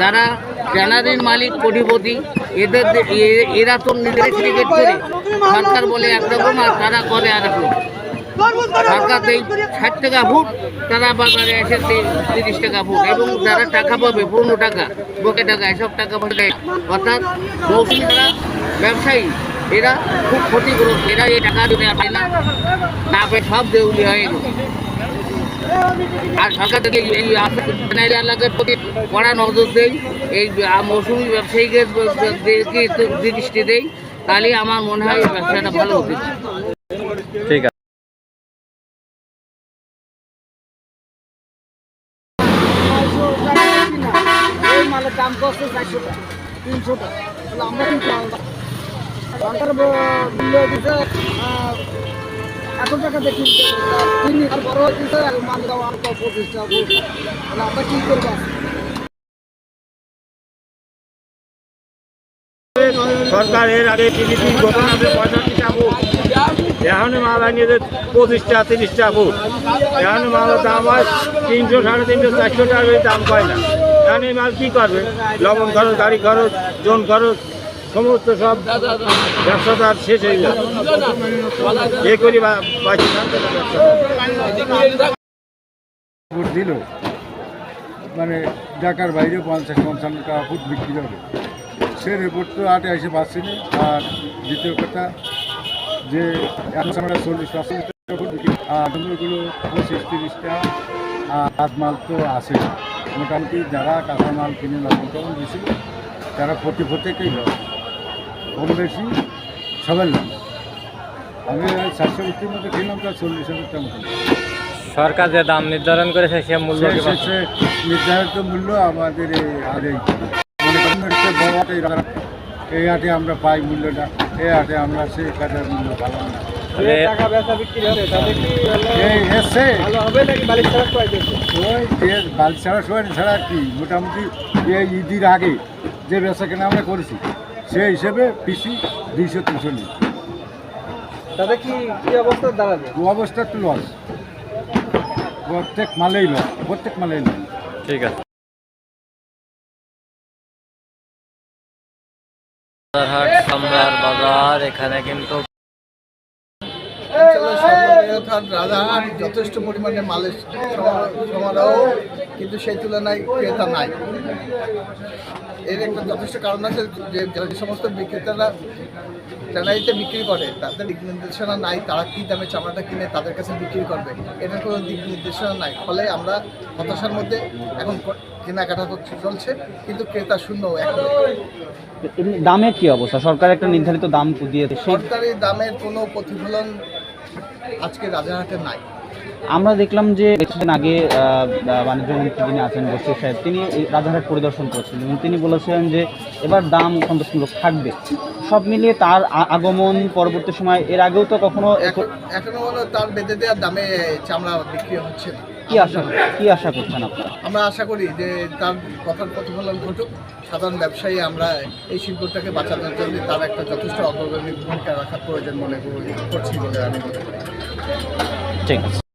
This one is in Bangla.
যারা ট্যানারির মালিক, কোটিপতি, এদের এরা তো নিজেরাই ক্রিকেট করে। সরকার বলে একরকম আর তারা করে আর রকম। সরকার দেয় ষাট টাকা ফুট তারা বাজারে এসে তিরিশ টাকা ফুট এবং যারা টাকা পাবে, পনেরো টাকা, বকে টাকা, এসব টাকা পাবে। অর্থাৎ মৌসুমি যারা ব্যবসায়ী, এরা খুব ক্ষতিগ্রস্ত। এরা এই টাকা দিতে পারে না। না সব দেউলি হয়ে আর সরকার থেকে এই এলাকার প্রতি কড়া নজর দেয় এই আ- মৌসুমি ব্যবসায়ীকে দৃষ্টি দেয় তাহলে আমার মনে হয় এই ব্যবসাটা ভালো হতে ঠিক আছে। এই দাম করছে চারশো টাকা। তিনশো টাকা। আমরা কি করব? সরকার ব- মূল্য দিতে আহ, এত টাকা দেখি কিনি আর বড় দিতে মাল দাও আর টাকা ফুট। তাহলে আমরা কি করব সরকার এর আগে টিভিটি ঘটনাতে পঁয়ষট্টি ফুট এখন মাল আনিয়ে পঁচিশটা তিরিশটা ফুট এখন মালের দাম হয় তিনশো সাড়ে তিনশো চারশো বেশি দাম পায় না এখন এই মাল কী করবে লবণ খরচ গাড়ি খরচ জন খরচ সমস্ত সব ব্যবসাদার শেষ হয়ে যাবে এ করি ফুট দিল। মানে ঢাকার বাইরে পঞ্চাশ পঞ্চান্ন টাকা ফুট বিক্রি হবে। সে রিপোর্ট তো আটে এসে পাচ্ছি আর দ্বিতীয় কথা, যে এখন আমরা চল্লিশ পার্সেন্ট ফুট বিক্রি আর অন্যগুলো পঁচিশ তিরিশটা আর হাত মাল তো আসে। মোটামুটি যারা কাঁচা মাল কিনে টবণ দিয়েছিল তারা প্রতি প্রত্যেকেই লস কম বেশি সবার লস আমি চারশো বিক্রির মধ্যে কিনলাম তার চল্লিশ হাজার টাকা সরকার যে দাম নির্ধারণ করেছে সে মূল্য নির্ধারিত মূল্য আমাদের এই আগে এই হাটে। আমরা পাই মূল্যটা এই হাটে আমরা সেই কাটার মূল্য না। ভালো হবে নাকি বালিশ ছাড়া সময় ছাড়া কি? মোটামুটি এই ঈদের আগে যে ব্যবসা কেনা আমরা করেছি। সেই হিসেবে পিসি দুইশো তিনচল্লিশ। নিই কি কি অবস্থা দাঁড়াবে? ও অবস্থা তো লস প্রত্যেক মালেই লস প্রত্যেক মালেই লস ঠিক আছে। হাট সামরার বাজার এখানে কিন্তু সর্ববৃহৎ রাজাহাট যথেষ্ট পরিমাণে মালের সমারোহ কিন্তু সেই তুলনায় ক্রেতা নাই। এর একটা যথেষ্ট কারণ আছে যে যে সমস্ত বিক্রেতারা ট্যানারিতে বিক্রি করে তাদের দিক নির্দেশনা নাই তারা কী দামে চামড়াটা কিনে তাদের কাছে বিক্রি করবে। এটার কোনো দিক নির্দেশনা নাই ফলে আমরা হতাশার মধ্যে এখন কেনাকাটা চলছে কিন্তু ক্রেতা শূন্য এখন দামের কি অবস্থা? সরকার একটা নির্ধারিত দাম দিয়েছে। সরকারি দামের কোনো প্রতিফলন আজকে রাজারহাটে নাই। আমরা দেখলাম যে কিছুদিন আগে আহ, আহ, বাণিজ্য মন্ত্রী যিনি আছেন বসির সাহেব তিনি রাজারহাট পরিদর্শন করেছেন এবং তিনি বলেছিলেন যে এবার দাম সন্তোষমূলক থাকবে। সব মিলিয়ে তার আগমন পরবর্তী সময় এর আগেও তো কখনো এখনও তার বেঁধে দেওয়ার দামে চামড়া বিক্রি হচ্ছে না। কি আশা কি আশা করছেন আপনারা? আমরা আশা করি যে তার কথার প্রতিফলন ঘটুক। সাধারণ ব্যবসায়ী আমরা এই শিল্পটাকে বাঁচানোর জন্য তার একটা যথেষ্ট অগ্রগণী ভূমিকা রাখার প্রয়োজন মনে করছি বলে আমি মনে করি। ঠিক আছে।